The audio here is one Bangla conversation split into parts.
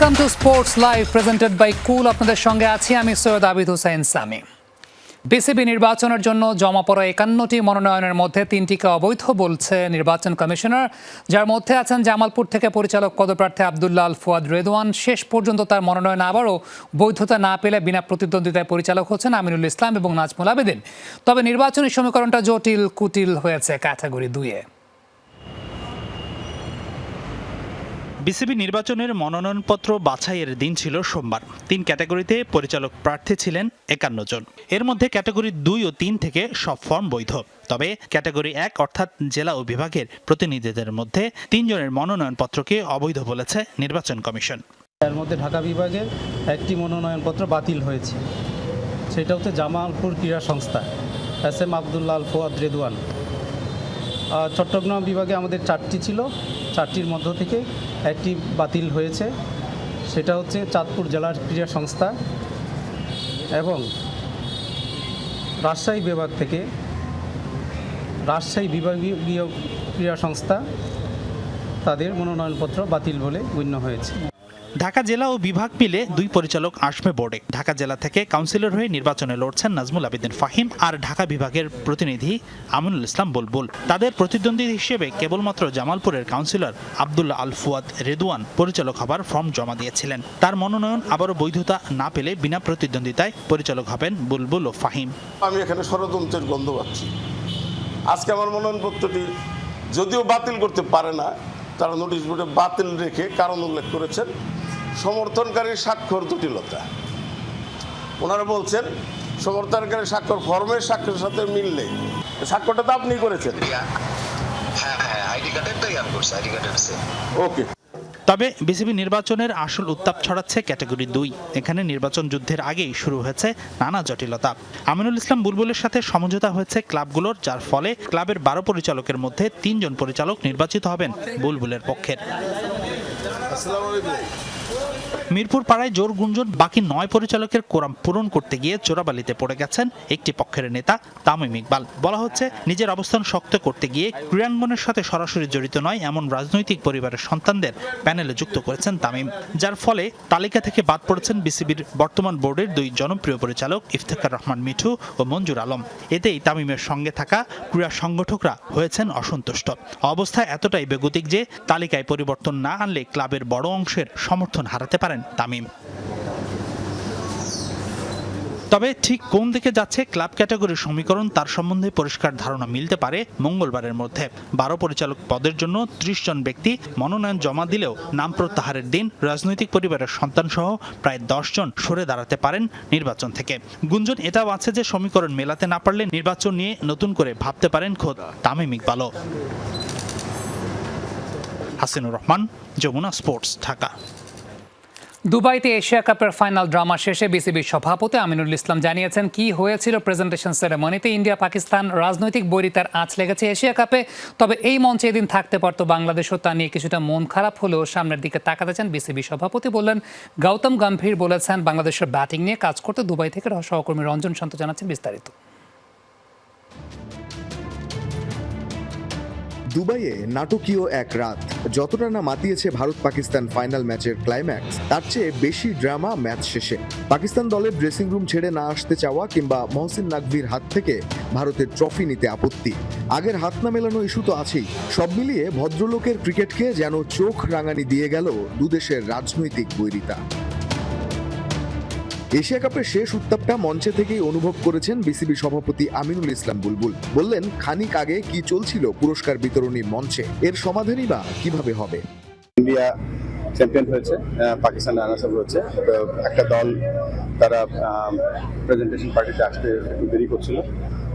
Welcome to sports live presented by cool আপনাদের সঙ্গে আছি আমি সৈয়দ আবিদ হুসাইন সামি। বিসিবি নির্বাচনের জন্য জমা পড়া একান্নটি মনোনয়নের মধ্যে তিনটিকে অবৈধ বলছে নির্বাচন কমিশনার। যার মধ্যে আছেন জামালপুর থেকে পরিচালক পদপ্রার্থী আবদুল্লাহ ফুয়াদ রেদওয়ান। শেষ পর্যন্ত তার মনোনয়ন আবারও বৈধতা না পেলে বিনা প্রতিদ্বন্দ্বিতায় পরিচালক হচ্ছেন আমিনুল ইসলাম এবং নাজমুল আবেদিন। তবে নির্বাচনী সমীকরণটা জটিল, কুটিল হয়েছে ক্যাটাগরি দুইয়ে। বিসিবি নির্বাচনের মনোনয়নপত্র বাছাইয়ের দিন ছিল সোমবার। তিন ক্যাটাগরিতে পরিচালক প্রার্থী ছিলেন একান্ন জন। এর মধ্যে ক্যাটাগরি দুই ও তিন থেকে সব ফর্ম বৈধ। তবে ক্যাটাগরি এক অর্থাৎ জেলা ও বিভাগের প্রতিনিধিদের মধ্যে তিনজনের মনোনয়নপত্রকে অবৈধ বলেছে নির্বাচন কমিশন। এর মধ্যে ঢাকা বিভাগে একটি মনোনয়নপত্র বাতিল হয়েছে। সেটা হচ্ছে জামালপুর ক্রীড়া সংস্থা, এস এম আবদুল্লাহ আল ফোয়াদ রেদওয়ান। আর চট্টগ্রাম বিভাগে আমাদের চারটি ছিল। চারটির মধ্য থেকে একটি বাতিল হয়েছে। সেটা হচ্ছে চাঁদপুর জেলার ক্রীড়া সংস্থা এবং রাজশাহী বিভাগ থেকে রাজশাহী বিভাগীয় ক্রীড়া সংস্থা তাদের মনোনয়নপত্র বাতিল বলে গণ্য হয়েছে। ঢাকা জেলা ও বিভাগ মিলে দুই পরিচালক আসবে বোর্ডে। ঢাকা জেলা থেকে কাউন্সিলর হয়ে নির্বাচনে লড়ছেন নাজমুল আবেদিন ফাহিম আর ঢাকা বিভাগের প্রতিনিধি আমিনুল ইসলাম বুলবুল। তাদের প্রতিদ্বন্দ্বী হিসেবে কেবলমাত্র জামালপুরের কাউন্সিলর আবদুল্লাহ আল ফুয়াদ রেদওয়ান পরিচালক হবার ফর্ম জমা দিয়েছিলেন। তার মনোনয়ন আবারও বৈধতা না পেলে বিনা প্রতিদ্বন্দ্বিতায় পরিচালক হবেন বুলবুল ও ফাহিম। আমি এখানে ষড়যন্ত্রের গন্ধ পাচ্ছি। আজকে আমার মনোনয়নপত্রটি যদিও বাতিল করতে পারে না, তারা নোটিশ বোর্ডে বাতিল রেখে কারণ উল্লেখ করেছেন। সমর্থনকারীর স্বাক্ষর জটিলতা। ওনারা বলছেন সমর্থনকারী স্বাক্ষর ফর্মের স্বাক্ষরের সাথে মিললে স্বাক্ষরটা তো আপনি করেছেন। হ্যাঁ হ্যাঁ আইডি কার্ডেরটাই আমি করছি আইডি কার্ডের সেম ওকে। তবে বিসিবি নির্বাচনের আসল উত্তাপ ছড়াচ্ছে ক্যাটাগরি দুই। এখানে নির্বাচন যুদ্ধের আগেই শুরু হয়েছে নানা জটিলতা। আমিনুল ইসলাম বুলবুলের সাথে সমঝোতা হয়েছে ক্লাবগুলোর যার ফলে ক্লাবের বারো পরিচালকের মধ্যে তিনজন পরিচালক নির্বাচিত হবেন বুলবুলের পক্ষের। মিরপুর পাড়ায় জোর গুঞ্জন, বাকি নয় পরিচালকের কোরাম পূরণ করতে গিয়ে চোরাবালিতে পড়ে গেছেন একটি পক্ষের নেতা তামিম ইকবাল। বলা হচ্ছে, নিজের অবস্থান শক্ত করতে গিয়ে ক্রীড়াঙ্গনের সাথে সরাসরি জড়িত নয়, এমন রাজনৈতিক পরিবারের সন্তানদের প্যানেলে যুক্ত করেছেন তামিম, যার ফলে তালিকা থেকে বাদ পড়েছেন বিসিবির বর্তমান বোর্ডের দুই জনপ্রিয় পরিচালক ইফতেখার রহমান মিঠু ও মঞ্জুর আলম। এতেই তামিমের সঙ্গে থাকা ক্রীড়া সংগঠকরা হয়েছেন অসন্তুষ্ট। অবস্থা এতটাই বেগতিক যে, তালিকায় পরিবর্তন না আনলে ক্লাবের বড় অংশের সমর্থন হারাতে পারেন তামিম। তবে ঠিক কোন দিকে যাচ্ছে ক্লাব ক্যাটাগরির সমীকরণ তার সম্বন্ধে পরিষ্কার ধারণা মিলতে পারে মঙ্গলবারের মধ্যে। বারো পরিচালক পদের জন্য ত্রিশ জন ব্যক্তি মনোনয়ন জমা দিলেও নাম প্রত্যাহারের দিন রাজনৈতিক পরিবারের সন্তান সহ প্রায় দশ জন সরে দাঁড়াতে পারেন নির্বাচন থেকে। গুঞ্জন এটাও আছে যে সমীকরণ মেলাতে না পারলে নির্বাচন নিয়ে নতুন করে ভাবতে পারেন খোদ তামিম ইকবালও। হাসিনুর রহমান, যমুনা স্পোর্টস, ঢাকা। দুবাইতে এশিয়া কাপের ফাইনাল ড্রামা শেষে বিসিবির সভাপতি আমিনুল ইসলাম জানিয়েছেন কি হয়েছিল প্রেজেন্টেশন সেরেমনিতে ইন্ডিয়া, পাকিস্তান রাজনৈতিক বৈরিতার আঁচ লেগেছে এশিয়া কাপে। তবে এই মঞ্চে এদিন থাকতে পারত বাংলাদেশও তা নিয়ে কিছুটা মন খারাপ হলেও সামনের দিকে তাকাতে চান বিসিবি সভাপতি বললেন, গৌতম গম্ভীর বলেছেন বাংলাদেশের ব্যাটিং নিয়ে কাজ করতে দুবাই থেকে সহকর্মী রঞ্জন শান্ত জানাচ্ছেন বিস্তারিত। দুবাইয়ে নাটকীয় এক রাত। যতটা না মাতিয়েছে ভারত পাকিস্তান ফাইনাল ম্যাচের ক্লাইম্যাক্স তার চেয়ে বেশি ড্রামা ম্যাচ শেষে। পাকিস্তান দলের ড্রেসিং রুম ছেড়ে না আসতে চাওয়া কিংবা মহসিন নাকভির হাত থেকে ভারতের ট্রফি নিতে আপত্তি। আগের হাত না মেলানো ইস্যু তো আছেই। সব মিলিয়ে ভদ্রলোকের ক্রিকেটকে যেন চোখ রাঙানি দিয়ে গেল দুদেশের রাজনৈতিক বৈরিতা। এশিয়া কাপের শেষ উত্তাপটা মঞ্চে থেকেই অনুভব করেছেন বিসিবি সভাপতি আমিনুল ইসলাম বুলবুল। বললেন, খানিক আগে কি চলছিল পুরস্কার বিতরণী মঞ্চে? এর সমাধানই বা কীভাবে হবে? ইন্ডিয়া চ্যাম্পিয়ন হয়েছে পাকিস্তান রানার্স আপ হয়েছে। তো একটা দল তারা প্রেজেন্টেশন পার্টিতে আসতে একটু দেরি করছিল।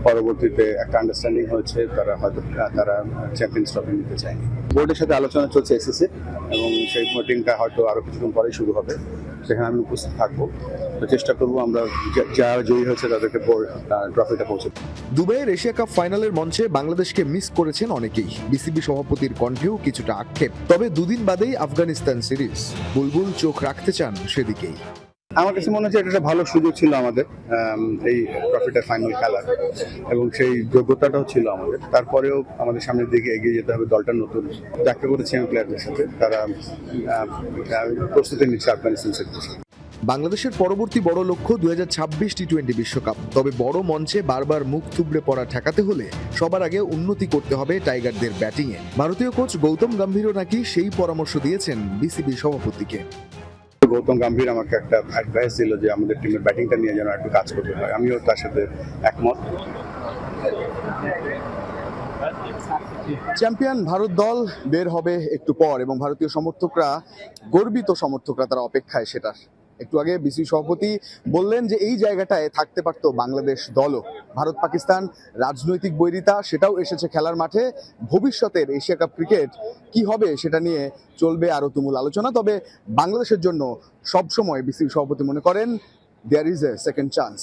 পরবর্তীতে একটা আন্ডারস্ট্যান্ডিং হয়েছে, তারা হয়তো তারা চ্যাম্পিয়ন্স ট্রফি নিতে চায়নি। বোর্ডের সাথে আলোচনা চলছে এসএসসি এবং সেই মিটিংটা হয়তো আরও কিছুক্ষণ পরেই শুরু হবে। সেখানে আমি উপস্থিত থাকব। তো চেষ্টা করব আমরা যা- যারা জয়ী হয়েছে তাদেরকে ট্রফিটা পৌঁছে দুবাইয়ের এশিয়া কাপ ফাইনালের মঞ্চে বাংলাদেশকে মিস করেছেন অনেকেই। বিসিবি সভাপতির কণ্ঠেও কিছুটা আক্ষেপ। তবে দুদিন বাদেই আফগানিস্তান সিরিজ। বুলবুল চোখ রাখতে চান সেদিকেই। আমার কাছে মনে হচ্ছে এটা একটা ভালো সুযোগ ছিল আমাদের এই ট্রফিটা ফাইনাল খেলার। এবং সেই যোগ্যতাটাও ছিল আমাদের। তারপরেও আমাদের সামনের দিকে এগিয়ে যেতে হবে দলটা নতুন। দেখা করেছি আমি প্লেয়ারদের সাথে। তারা প্রস্তুতি নিচ্ছে আফগানিস্তান দেশে বাংলাদেশের পরবর্তী বড় লক্ষ্য দুই হাজার ছাব্বিশ টি টোয়েন্টি বিশ্বকাপ। তবে বড় মঞ্চে বারবার মুখ থুবড়ে পড়া ঠেকাতে হলে সবার আগে উন্নতি করতে হবে টাইগারদের ব্যাটিংয়ে। ভারতীয় কোচ গৌতম গম্ভীরও নাকি সেই পরামর্শ দিয়েছেন বিসিবি সভাপতিকে। গৌতম গম্ভীর আমাকে একটা অ্যাডভাইস দিল যে আমাদের টিমের ব্যাটিংটা নিয়ে যেন একটু কাজ করতে হয়। আমিও তার সাথে একমত। চ্যাম্পিয়ন ভারত দল বের হবে একটু পর এবং ভারতীয় সমর্থকরা গর্বিত সমর্থকরা তারা অপেক্ষায় সেটার। একটু আগে বিসি সভাপতি বললেন যে এই জায়গাটায় থাকতে পারতো বাংলাদেশ দলও। ভারত পাকিস্তান রাজনৈতিক বৈরিতা, সেটাও এসেছে খেলার মাঠে। ভবিষ্যতের এশিয়া কাপ ক্রিকেট কি হবে সেটা নিয়ে চলবে আরও তুমুল আলোচনা। তবে বাংলাদেশের জন্য সবসময় বিসি সভাপতি মনে করেন there is a second chance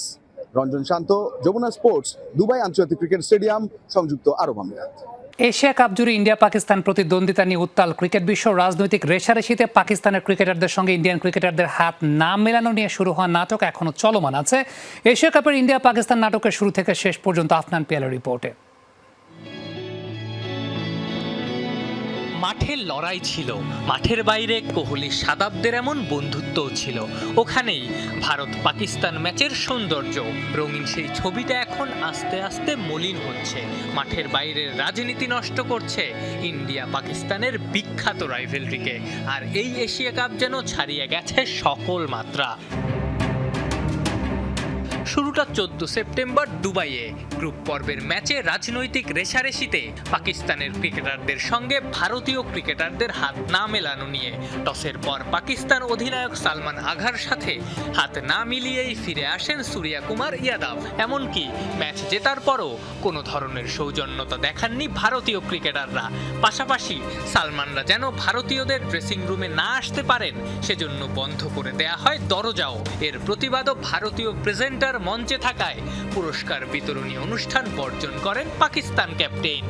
Ranjan Shanto, Jamuna sports, Dubai আন্তর্জাতিক ক্রিকেট স্টেডিয়াম, সংযুক্ত আরব আমিরাত। এশিয়া কাপ জুড়ে ইন্ডিয়া পাকিস্তান প্রতিদ্বন্দ্বিতা নিয়ে উত্তাল ক্রিকেট বিশ্ব রাজনৈতিক রেশারেশিতে পাকিস্তানের ক্রিকেটারদের সঙ্গে ইন্ডিয়ান ক্রিকেটারদের হাত না মেলানো নিয়ে শুরু হওয়া নাটক এখনও চলমান আছে। এশিয়া কাপের ইন্ডিয়া পাকিস্তান নাটকের শুরু থেকে শেষ পর্যন্ত আফনান পিয়ালের রিপোর্টে। মাঠের লড়াই ছিল। মাঠের বাইরে কোহলি সাদাবদের এমন বন্ধুত্বও ছিল। ওখানেই ভারত পাকিস্তান ম্যাচের সৌন্দর্য। রঙিন সেই ছবিটা এখন আস্তে আস্তে মলিন হচ্ছে। মাঠের বাইরের রাজনীতি নষ্ট করছে ইন্ডিয়া পাকিস্তানের বিখ্যাত রাইভেলরিকে আর এই এশিয়া কাপ যেন ছাড়িয়ে গেছে সকল মাত্রা। শুরুটা চোদ্দ সেপ্টেম্বর দুবাইয়ে। গ্রুপ পর্বের ম্যাচে রাজনৈতিক রেশারেশিতে পাকিস্তানের ক্রিকেটারদের সঙ্গে ভারতীয় ক্রিকেটারদের হাত না মেলানো নিয়ে। টসের পর পাকিস্তান অধিনায়ক সালমান আঘার সাথে হাত না মিলিয়েই ফিরে আসেন সূর্যা কুমার ইয়াদব। এমনকি ম্যাচ জেতার পরও কোনো ধরনের সৌজন্যতা দেখাননি ভারতীয় ক্রিকেটাররা। পাশাপাশি সালমানরা যেন ভারতীয়দের ড্রেসিং রুমে না আসতে পারেন, সেজন্য বন্ধ করে দেয়া হয় দরজাও। এর প্রতিবাদও ভারতীয় প্রেজেন্টার মঞ্চে থাকায় পুরস্কার বিতরণী অনুষ্ঠান বর্জন করেন পাকিস্তান ক্যাপ্টেন।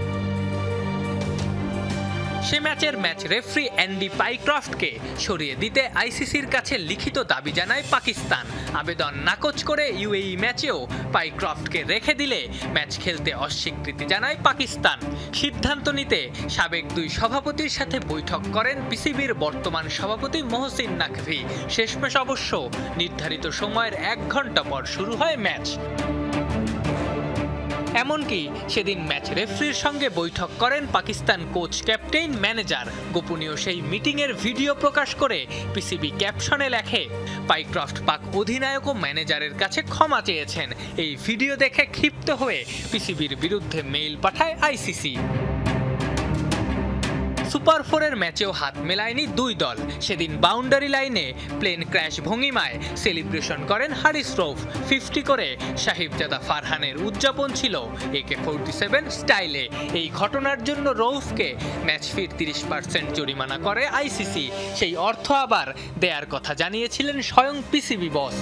সে ম্যাচের ম্যাচ রেফারি অ্যান্ডি পাইক্রফটকে সরিয়ে দিতে আইসিসির কাছে লিখিত দাবি জানায় পাকিস্তান। আবেদন নাকচ করে ইউএই ম্যাচেও পাইক্রফটকে রেখে দিলে ম্যাচ খেলতে অস্বীকৃতি জানায় পাকিস্তান। সিদ্ধান্ত নিতে সাবেক দুই সভাপতির সাথে বৈঠক করেন পিসিবির বর্তমান সভাপতি মহসিন নাকভি। শেষমেশ অবশ্য নির্ধারিত সময়ের এক ঘণ্টা পর শুরু হয় ম্যাচ। এমনকি সেদিন ম্যাচ রেফারির সঙ্গে বৈঠক করেন পাকিস্তান কোচ ক্যাপ্টেন ম্যানেজার। গোপনীয় সেই মিটিংয়ের ভিডিও প্রকাশ করে পিসিবি ক্যাপশনে লেখে, পাইক্রফট পাক অধিনায়ক ও ম্যানেজারের কাছে ক্ষমা চেয়েছেন। এই ভিডিও দেখে ক্ষিপ্ত হয়ে পিসিবির বিরুদ্ধে মেইল পাঠায় আইসিসি। সুপার ফোরের ম্যাচেও হাত মেলায়নি দুই দল। সেদিন বাউন্ডারি লাইনে প্লেন ক্র্যাশ ভঙ্গিমায় সেলিব্রেশন করেন হারিস রৌফ। ফিফটি করে সাহিবজাদা ফারহানের উদযাপন ছিল একে ফোরটি সেভেন স্টাইলে। এই ঘটনার জন্য রৌফকে ম্যাচ ফির তিরিশ পার্সেন্ট জরিমানা করে আইসিসি। সেই অর্থ আবার দেয়ার কথা জানিয়েছিলেন স্বয়ং পিসিবি বস।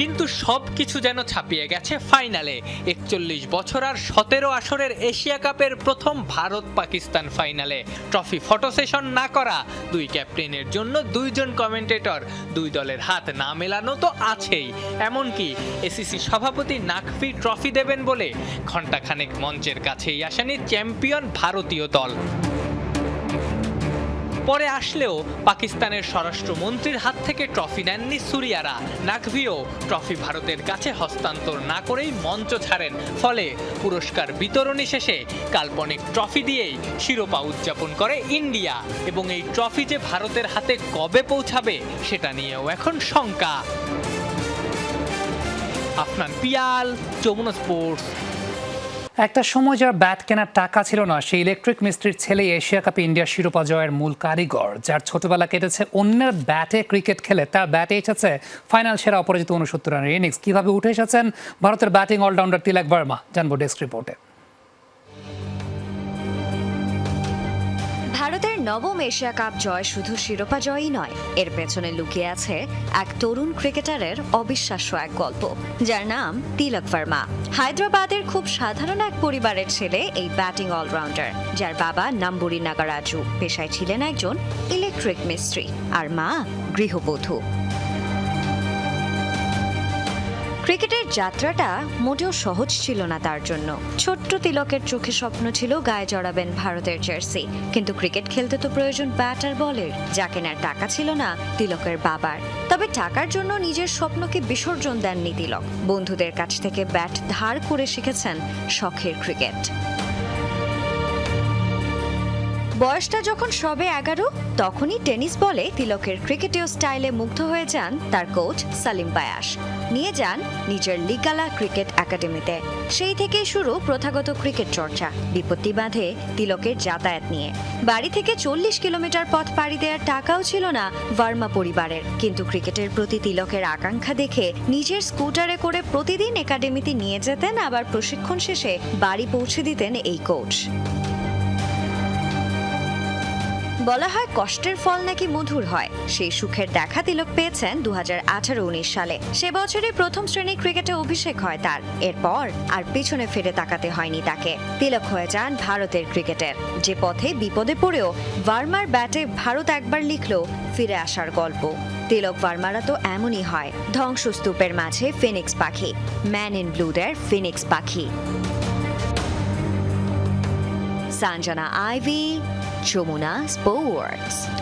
কিন্তু সব কিছু যেন ছাপিয়ে গেছে ফাইনালে। একচল্লিশ বছর আর সতেরো আসরের এশিয়া কাপের প্রথম ভারত পাকিস্তান ফাইনালে। ট্রফি ফটো সেশন না করা, দুই ক্যাপ্টেনের জন্য দুইজন কমেন্টেটর, দুই দলের হাত না মেলানো তো আছেই। এমনকি এসিসি সভাপতি নাকফি ট্রফি দেবেন বলে ঘণ্টাখানেক মঞ্চের কাছেই আসেনি চ্যাম্পিয়ন ভারতীয় দল। পরে আসলেও পাকিস্তানের স্বরাষ্ট্রমন্ত্রীর হাত থেকে ট্রফি নেননি সুরিয়ারা। নাকভিও ট্রফি ভারতের কাছে হস্তান্তর না করেই মঞ্চ ছাড়েন। ফলে পুরস্কার বিতরণী শেষে কাল্পনিক ট্রফি দিয়েই শিরোপা উদযাপন করে ইন্ডিয়া। এবং এই ট্রফি যে ভারতের হাতে কবে পৌঁছাবে সেটা নিয়েও এখন শঙ্কা। আফনান পিয়াল, যমুনা স্পোর্টস। একটা সময় যার ব্যাট কেনার টাকা ছিল না, সেই ইলেকট্রিক মিস্ত্রির ছেলে এশিয়া কাপে ইন্ডিয়া শিরোপা জয়ের মূল কারিগর, যার ছোটবেলা কেটেছে অন্যের ব্যাটে ক্রিকেট খেলে। তার ব্যাটে এসেছে ফাইনাল সেরা অপরাজিত উনসত্তর রানের ইনিংস। কীভাবে উঠে এসেছেন? ভারতের ব্যাটিং অলরাউন্ডার তিলক বর্মা। জানব ডেস্ক রিপোর্টে। ভারতের নবম এশিয়া কাপ জয় শুধু শিরোপা জয়ই নয়, এর পেছনে লুকিয়ে আছে এক তরুণ ক্রিকেটারের অবিশ্বাস্য এক গল্প, যার নাম তিলক ভার্মা। হায়দ্রাবাদের খুব সাধারণ এক পরিবারের ছেলে এই ব্যাটিং অলরাউন্ডার, যার বাবা নাম্বুরি নাগারাজু, পেশায় ছিলেন একজন ইলেকট্রিক মিস্ত্রি, আর মা গৃহবধূ। ক্রিকেটের যাত্রাটা মোটেও সহজ ছিল না তার জন্য। ছোট্ট তিলকের চোখে স্বপ্ন ছিল গায়ে জড়াবেন ভারতের জার্সি। কিন্তু ক্রিকেট খেলতে তো প্রয়োজন ব্যাট আর বলের, যা কেনার টাকা ছিল না তিলকের বাবার। তবে টাকার জন্য নিজের স্বপ্নকে বিসর্জন দেননি তিলক। বন্ধুদের কাছ থেকে ব্যাট ধার করে শিখেছেন শখের ক্রিকেট। বয়সটা যখন সবে এগারো, তখনই টেনিস বলে তিলকের ক্রিকেটীয় স্টাইলে মুগ্ধ হয়ে যান তার কোচ সালিম বায়াস। নিয়ে যান নিজের লিগালা ক্রিকেট একাডেমিতে। সেই থেকে শুরু প্রথাগত ক্রিকেট চর্চা। বিপত্তি বাঁধে তিলকের যাতায়াত নিয়ে। বাড়ি থেকে চল্লিশ কিলোমিটার পথ পাড়ি দেওয়ার টাকাও ছিল না ভার্মা পরিবারের। কিন্তু ক্রিকেটের প্রতি তিলকের আকাঙ্ক্ষা দেখে নিজের স্কুটারে করে প্রতিদিন একাডেমিতে নিয়ে যেতেন, আবার প্রশিক্ষণ শেষে বাড়ি পৌঁছে দিতেন এই কোচ। বলা হয় কষ্টের ফল নাকি মধুর হয়। সেই সুখের দেখা তিলক পেয়েছেন দু হাজার সালে। সে বছরই প্রথম শ্রেণির ক্রিকেটে অভিষেক হয় তার। এরপর আর পিছনে ফিরে তাকাতে হয়নি তাকে। তিলক হয়ে যান ভারতের ক্রিকেটের। যে পথে বিপদে পড়েও ভার্মার ব্যাটে ভারত একবার লিখল ফিরে আসার গল্প। তিলক ভার্মারা তো এমনই হয়, ধ্বংসস্তূপের মাঝে ফিনিক্স পাখি। ম্যান ইন ব্লুদের ফিনিক্স পাখি। Sanjana Ivy Jamuna sports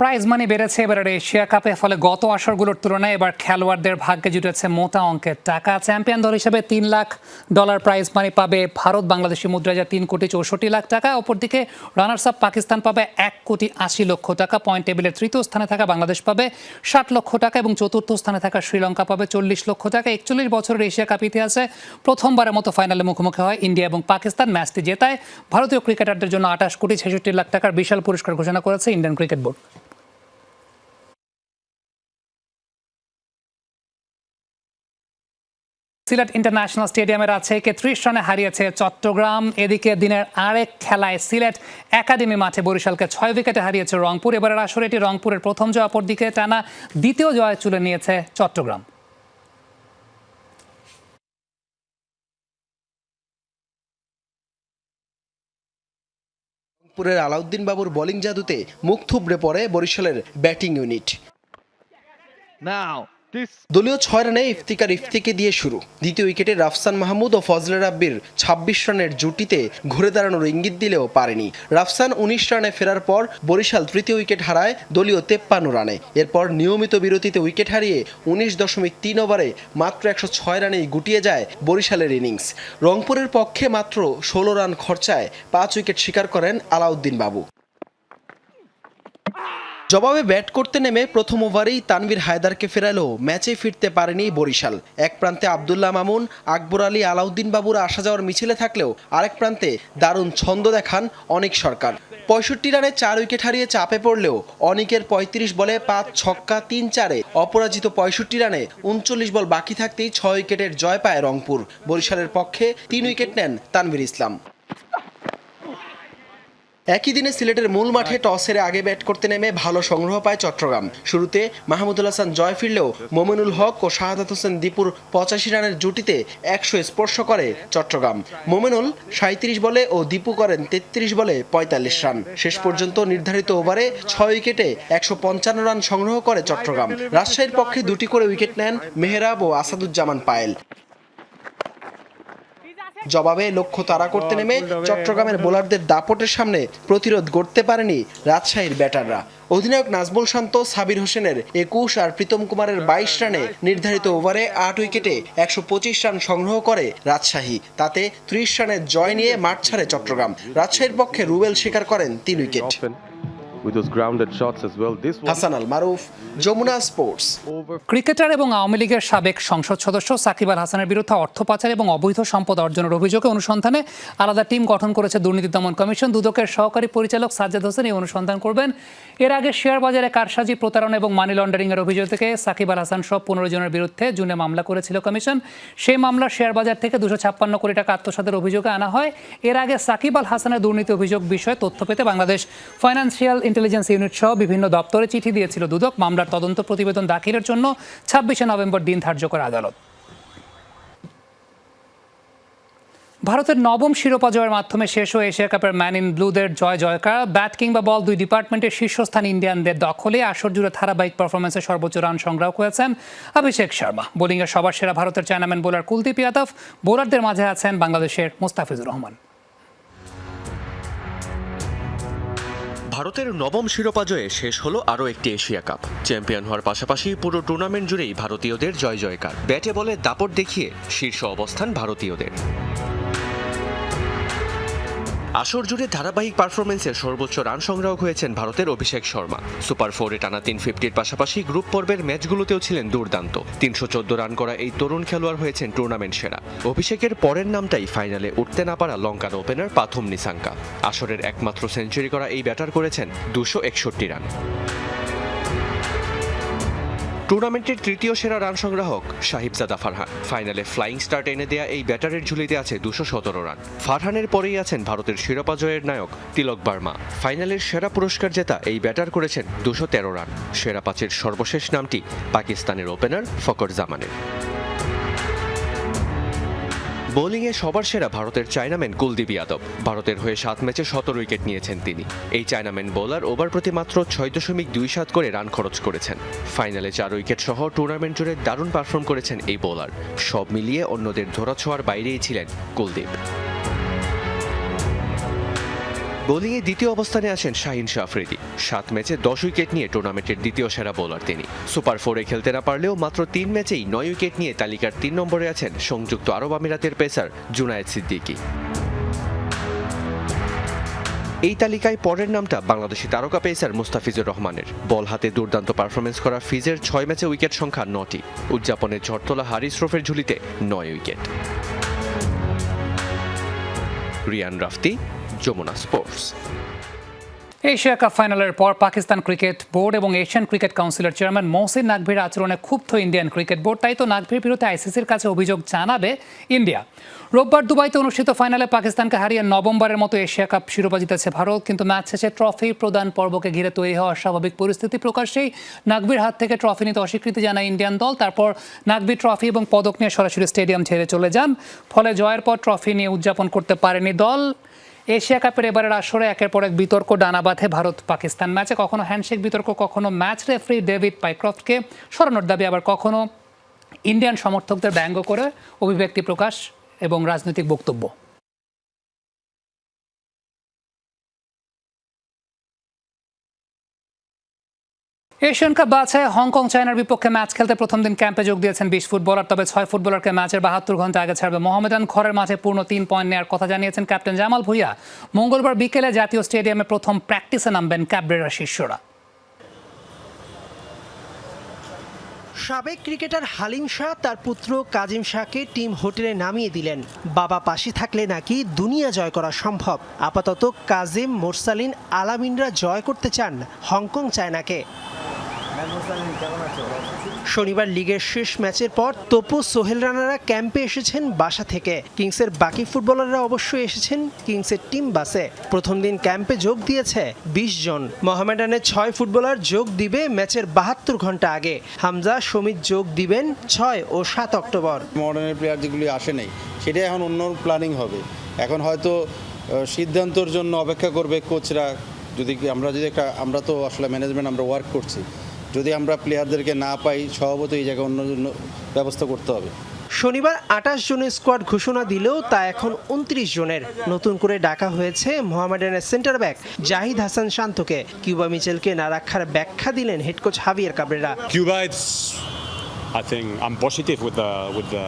prize money বেড়েছে এবারের এশিয়া কাপে ফলে গত আসরগুলোর তুলনায় এবার খেলোয়াড়দের ভাগ্যে জুটেছে মোটা অঙ্কের টাকা। চ্যাম্পিয়ন দল হিসেবে তিন লাখ ডলার প্রাইজ মানি পাবে ভারত, বাংলাদেশি মুদ্রায় যা তিন কোটি চৌষট্টি লাখ টাকা। অপরদিকে রানার্স আপ পাকিস্তান পাবে এক কোটি আশি লক্ষ টাকা। পয়েন্ট টেবিলের তৃতীয় স্থানে থাকা বাংলাদেশ পাবে ষাট লক্ষ টাকা এবং চতুর্থ স্থানে থাকা শ্রীলঙ্কা পাবে চল্লিশ লক্ষ টাকা। একচল্লিশ বছরের এশিয়া কাপ ইতিহাসে প্রথমবারের মতো ফাইনালে মুখোমুখি হয় ইন্ডিয়া এবং পাকিস্তান। ম্যাচটি জেতায় ভারতীয় ক্রিকেটারদের জন্য আঠাশ কোটি ছেষট্টি লাখ টাকার বিশাল পুরস্কার ঘোষণা করেছে Indian cricket board Sylhet international স্টেডিয়ামের আছে ত্রিশ রানে হারিয়েছে চট্টগ্রাম। এদিকে দিনের আরেক খেলায় সিলেট একাডেমি মাঠে বরিশালকে ছয় উইকেটে হারিয়েছে রংপুর। এবারের আসরে এটি রংপুরের প্রথম জয় অপরদিকে টানা দ্বিতীয় জয় তুলে নিয়েছে চট্টগ্রাম। রংপুরের আলাউদ্দিন বাবুর বোলিং জাদুতে মুখ থুবড়ে পড়ে বরিশালের ব্যাটিং ইউনিট দলীয় ছয় রানে ইফতিকার ইফতিকে দিয়ে শুরু। দ্বিতীয় উইকেটে রাফসান মাহমুদ ও ফজলে রাব্বির ছাব্বিশ রানের জুটিতে ঘুরে দাঁড়ানোর ইঙ্গিত দিলেও পারেনি। রাফসান উনিশ রানে ফেরার পর বরিশাল তৃতীয় উইকেট হারায় দলীয় তেপ্পান্ন রানে। এরপর নিয়মিত বিরতিতে উইকেট হারিয়ে উনিশ দশমিক তিন ওভারে মাত্র একশো ছয় রানেই গুটিয়ে যায় বরিশালের ইনিংস। রংপুরের পক্ষে মাত্র ষোলো রান খরচায় পাঁচ উইকেট শিকার করেন আলাউদ্দিন বাবু। জবাবে ব্যাট করতে নেমে প্রথম ওভারেই তানভীর হায়দারকে ফেরালেও ম্যাচে ফিরতে পারেনি বরিশাল। এক প্রান্তে আবদুল্লাহ মামুন, আকবর আলী আলাউদ্দিন বাবুর আসা যাওয়ার মিছিলে থাকলেও আরেক প্রান্তে দারুণ ছন্দ দেখান অনেক সরকার। পঁয়ষট্টি রানে চার উইকেট হারিয়ে চাপে পড়লেও অনিকের পঁয়ত্রিশ বলে পাঁচ ছক্কা তিন চারে। অপরাজিত পঁয়ষট্টি রানে উনচল্লিশ বল বাকি থাকতেই ছয় উইকেটের জয় পায় রংপুর। বরিশালের পক্ষে তিন উইকেট নেন তানভীর ইসলাম। একই দিনে সিলেটের মূল মাঠে টস হেরে আগে ব্যাট করতে নেমে ভালো সংগ্রহ পায় চট্টগ্রাম। শুরুতে মাহমুদুল হাসান জয় ফিরলেও মোমিনুল হক ও শাহাদাত হোসেন দীপুর পঁচাশি রানের জুটিতে একশো স্পর্শ করে চট্টগ্রাম। মোমিনুল সাঁত্রিশ বলে ও দীপু করেন তেত্রিশ বলে পঁয়তাল্লিশ রান। শেষ পর্যন্ত নির্ধারিত ওভারে ছয় উইকেটে একশো পঞ্চান্ন রান সংগ্রহ করে চট্টগ্রাম। রাজশাহীর পক্ষে দুটি করে উইকেট নেন মেহরাব ও আসাদুজ্জামান পায়েল। জবাবে লক্ষ্য তাড়া করতে নেমে চট্টগ্রামের বোলারদের দাপটের সামনে প্রতিরোধ গড়তে পারেনি রাজশাহীর ব্যাটাররা। অধিনায়ক নাজমুল শান্ত সাবির হোসেনের একুশ আর প্রীতম কুমারের বাইশ রানে নির্ধারিত ওভারে আট উইকেটে একশো পঁচিশ রান সংগ্রহ করে রাজশাহী। তাতে ত্রিশ রানের জয় নিয়ে মাঠ ছাড়ে চট্টগ্রাম। রাজশাহীর পক্ষে রুবেল স্বীকার করেন তিন wicket. With those grounded shots as well. This one Hasan Al Maruf Jamuna sports. Cricketer এবং আওয়ামী লীগের সাবেক সংসদ সদস্য সাকিব আল হাসানের বিরুদ্ধে অর্থ পাচার এবং অবৈধ সম্পদ অর্জনের অভিযোগে অনুসন্ধানে আলাদা টিম গঠন করেছে দুর্নীতি দমন কমিশন। দুদকের সহকারী পরিচালক সাজ্জাদ হোসেন এই অনুসন্ধান করবেন। এর আগে শেয়ার বাজারে কারসাজি প্রতারণা এবং মানি লন্ডারিং এর অভিযোগ থেকে সাকিব আল হাসান সহ পনেরো জনের বিরুদ্ধে জুনে মামলা করেছিল কমিশন। সেই মামলা শেয়ার বাজার থেকে দুশো ছাপ্পান্ন কোটি টাকা আত্মসাতের অভিযোগে আনা হয়। এর আগে সাকিব আল হাসানের দুর্নীতি অভিযোগ বিষয়ে তথ্য পেতে বাংলাদেশ ফাইন্যান্সিয়াল ইন্টেলিজেন্স ইউনিট সহ বিভিন্ন দপ্তরে চিঠি দিয়েছিল দুদক মামলার তদন্ত প্রতিবেদন দাখিলের জন্য ছাব্বিশে নভেম্বর দিন ধার্য করে আদালত। ভারতের নবম শিরোপা জয়ের মাধ্যমে শেষ হয়ে এশিয়া কাপের ম্যান ইন ব্লুদের জয় জয়কার, ব্যাট কিংবা বল দুই ডিপার্টমেন্টের শীর্ষস্থান ইন্ডিয়ানদের দখলে আসর জুড়ে ধারাবাহিক পারফরমেন্সে সর্বোচ্চ রান সংগ্রহ করেছেন অভিষেক শর্মা। বোলিংয়ের সবার সেরা ভারতের চায়নাম্যান বোলার কুলদীপ যাদব বোলারদের মাঝে আছেন বাংলাদেশের মুস্তাফিজুর রহমান। ভারতের নবম শিরোপা জয়ে শেষ হলো আরও একটি এশিয়া কাপ। চ্যাম্পিয়ন হওয়ার পাশাপাশি পুরো টুর্নামেন্ট জুড়েই ভারতীয়দের জয় জয়কার ব্যাটে বলে দাপট দেখিয়ে শীর্ষ অবস্থান ভারতীয়দের। আসর জুড়ে ধারাবাহিক পারফরমেন্সে সর্বোচ্চ রান সংগ্রাহক হয়েছেন ভারতের অভিষেক শর্মা। সুপার ফোরে টানা তিন ফিফটির পাশাপাশি গ্রুপ পর্বের ম্যাচগুলোতেও ছিলেন দুর্দান্ত। তিনশো চোদ্দ রান করা এই তরুণ খেলোয়াড় হয়েছেন টুর্নামেন্ট সেরা। অভিষেকের পরের নামটাই ফাইনালে উঠতে না পারা লঙ্কান ওপেনার পাথম নিসাঙ্কা আসরের একমাত্র সেঞ্চুরি করা এই ব্যাটার করেছেন দুশো একষট্টি রান টুর্নামেন্টের তৃতীয় সেরা রান সংগ্রাহক সাহিবজাদা ফারহান। ফাইনালে ফ্লাইং স্টার্ট এনে দেয়া এই ব্যাটারের ঝুলিতে আছে দুশো সতেরো রান। ফারহানের পরেই আছেন ভারতের শিরোপা জয়ের নায়ক তিলক বার্মা। ফাইনালের সেরা পুরস্কার জেতা এই ব্যাটার করেছেন দুশো তেরো রান। সেরা পাঁচের সর্বশেষ নামটি পাকিস্তানের ওপেনার ফকর জামানের। বোলিংয়ে সবার সেরা ভারতের চায়নাম্যান কুলদীপ যাদব। ভারতের হয়ে সাত ম্যাচে সতেরো উইকেট নিয়েছেন তিনি। এই চায়নাম্যান বোলার ওভার প্রতি মাত্র ছয় দশমিক দুই সাত করে রান খরচ করেছেন। ফাইনালে চার উইকেট সহ টুর্নামেন্ট জুড়ে দারুণ পারফর্ম করেছেন এই বোলার। সব মিলিয়ে অন্যদের ধরা ছোঁয়ার বাইরেই ছিলেন কুলদীপ। বোলিংয়ে দ্বিতীয় অবস্থানে আছেন শাহিন শাহ আফ্রিদি সাত ম্যাচে দশ উইকেট নিয়ে টুর্নামেন্টের দ্বিতীয় সেরা বোলার তিনি। সুপার ফোরে খেলতে না পারলেও মাত্র তিন ম্যাচেই নয় উইকেট নিয়ে তালিকার তিন নম্বরে আছেন সংযুক্ত আরব আমিরাতের পেসার জুনায়েদ সিদ্দিকী। এই তালিকায় পরের নামটা বাংলাদেশি তারকা পেসার মুস্তাফিজুর রহমানের। বল হাতে দুর্দান্ত পারফরমেন্স করা ফিজের ছয় ম্যাচে উইকেট সংখ্যা নটি। উদযাপনে ঝড়তলা হারিস রফের ঝুলিতে নয় wicket. Riyan Rafti Jamuna sports. Asia cup ফাইনালের পর পাকিস্তান ক্রিকেট বোর্ড এবং এশিয়ান ক্রিকেট কাউন্সিলের চেয়ারম্যান মহসিন নাকভির আচরণে ক্ষুব্ধ ইন্ডিয়ান ক্রিকেট বোর্ড। তাই তো নাকভির বিরুদ্ধে আইসিসির কাছে অভিযোগ জানাবে ইন্ডিয়া। রোববার দুবাইতে অনুষ্ঠিত ফাইনালে পাকিস্তানকে হারিয়ে নভেম্বরের মতো এশিয়া কাপ শিরোপা জিতেছে ভারত, কিন্তু ম্যাচ শেষে ট্রফি প্রদান পর্বকে ঘিরে তৈরি হওয়া স্বাভাবিক পরিস্থিতি প্রকাশ্যেই নাকভির হাত থেকে ট্রফি নিতে অস্বীকৃতি জানায় ইন্ডিয়ান দল। তারপর নাকভি ট্রফি এবং পদক নিয়ে সরাসরি স্টেডিয়াম ছেড়ে চলে যান। ফলে জয়ের পর ট্রফি নিয়ে উদযাপন করতে পারেনি দল। এশিয়া কাপের এবারের আসরে একের পর এক বিতর্ক ডানা বাঁধে ভারত পাকিস্তান ম্যাচে। কখনো হ্যান্ডশেক বিতর্ক, কখনো ম্যাচ রেফারি ডেভিড পাইক্রফটকে সরানোর দাবি, আবার কখনো ইন্ডিয়ান সমর্থকদের ব্যঙ্গ করে অভিব্যক্তি প্রকাশ এবং রাজনৈতিক বক্তব্য। এশিয়ান কাপ বাছায় হংকং চায়নার বিপক্ষে ম্যাচ খেলতে প্রথম দিন ক্যাম্পে যোগ দিয়েছেন বিশ ফুটবলার। তবে ছয় ফুটবলারকে ম্যাচের বাহাত্তর ঘণ্টা আগে ছাড়বে মোহামেডান খড়ের মাঠে পূর্ণ তিন পয়েন্ট নেওয়ার কথা জানিয়েছেন ক্যাপ্টেন জামাল ভুইয়া। মঙ্গলবার বিকেলে জাতীয় স্টেডিয়ামে প্রথম প্র্যাকটিসে নামবেন ক্যাবরেরা শিষ্যরা। সাবেক ক্রিকেটার হালিম শাহ, তার পুত্র কাজিম শাহকে টিম হোটেলে নামিয়ে দিলেন। বাবা পাশে থাকলে নাকি দুনিয়া জয় করা সম্ভব। আপাতত কাজিম মোরসালিন আলামিনরা জয় করতে চান হংকং চায়নাকে। শনিবার লিগের শেষ ম্যাচের পর তপু, সোহেল রানারা ক্যাম্পে এসেছেন বাসা থেকে। কিংসের বাকি ফুটবলাররা অবশ্যই এসেছেন কিংসের টিম বাসে। প্রথম দিন ক্যাম্পে যোগ দিয়েছে বিশ জন। মোহামেডানের ছয় ফুটবলার যোগ দিবে ম্যাচের বাহাত্তর ঘণ্টা আগে। হামজা সমিত যোগ দিবেন ছয় ও সাত অক্টোবর। মডার্নের প্লেয়ার যেগুলি আসে নাই সেটা এখন অন্য প্ল্যানিং হবে। এখন হয়তো সিদ্ধান্তর জন্য অপেক্ষা করবে কোচরা যদি আমরা যদি একটা, আমরা তো আসলে ম্যানেজমেন্ট আমরা ওয়ার্ক করছি। যদি আমরা প্লেয়ারদেরকে না পাই স্বভাবত এই জায়গায় অন্য জন্য ব্যবস্থা করতে হবে শনিবার আঠাশ জনের স্কোয়াড ঘোষণা দিলেও তা এখন উনত্রিশ জনের নতুন করে ডাকা হয়েছে মোহামেডানের সেন্টার ব্যাক জাহিদ হাসান শান্তকে কিউবা মিচেলকে না রাখার ব্যাখ্যা দিলেন head coach Javier Cabrera it's, I think I'm positive with the with the,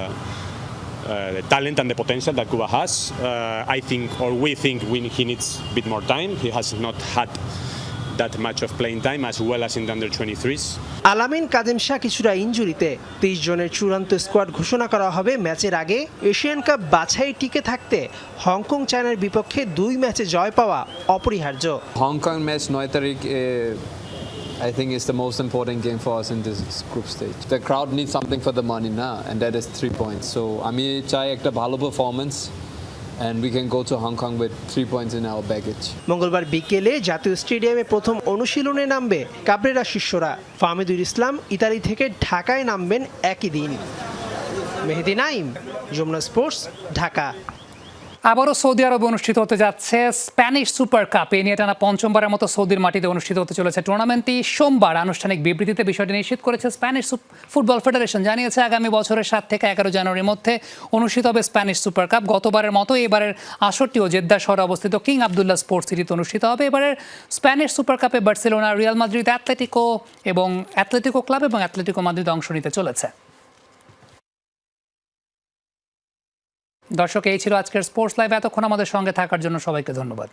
uh, the talent and the potential that Cuba has. Uh, I think, or we think, we, he needs a bit more time. He has not had that much of playing time as well as in the under 23s. আলামিন কাদেম শাহ কিছুটা ইঞ্জুরিতে তেইশ জনের চূড়ান্ত স্কোয়াড ঘোষণা করা হবে ম্যাচের আগে এশিয়ান কাপ বাছাই টিকে থাকতে হংকং চায়নার বিপক্ষে দুই ম্যাচে জয় পাওয়া অপরিহার্য হংকং ম্যাচ নয় তারিখ I think is the most important game for us in this group stage. The crowd needs something for the money now, and that is three points. So আমি চাই একটা ভালো performance and we can go to Hong Kong with three points in our baggage. মঙ্গলবার বিকেলে জাতীয় স্টেডিয়ামে প্রথম অনুশীলনে নামবে কাবরেরা শিষ্যরা। ফাহমিদুল ইসলাম ইতালি থেকে ঢাকায় নামবেন একই দিন। মেহেদি নাইম, যমুনা স্পোর্টস, ঢাকা। আবারও সৌদি আরবে অনুষ্ঠিত হতে যাচ্ছে স্প্যানিশ সুপার কাপ। এ নিয়ে টানা পঞ্চমবারের মতো সৌদির মাটিতে অনুষ্ঠিত হতে চলেছে টুর্নামেন্টটি। সোমবার আনুষ্ঠানিক বিবৃতিতে বিষয়টি নিশ্চিত করেছে স্প্যানিশ ফুটবল ফেডারেশন। জানিয়েছে, আগামী বছরের সাত থেকে এগারো জানুয়ারির মধ্যে অনুষ্ঠিত হবে স্প্যানিশ সুপার কাপ। গতবারের মতো এবারের আসরটিও জেদ্দা শহরে অবস্থিত কিং আবদুল্লাহ স্পোর্টস সিটিতে অনুষ্ঠিত হবে। এবারের স্প্যানিশ সুপার কাপে বার্সেলোনা, রিয়াল মাদ্রিদ অ্যাথলেটিকো এবং অ্যাথলেটিকো ক্লাব এবং অ্যাথলেটিকো মাদ্রিদ অংশ নিতে চলেছে। দর্শক এই ছিল আজকের স্পোর্টস লাইভ এতক্ষণ আমাদের সঙ্গে থাকার জন্য সবাইকে ধন্যবাদ।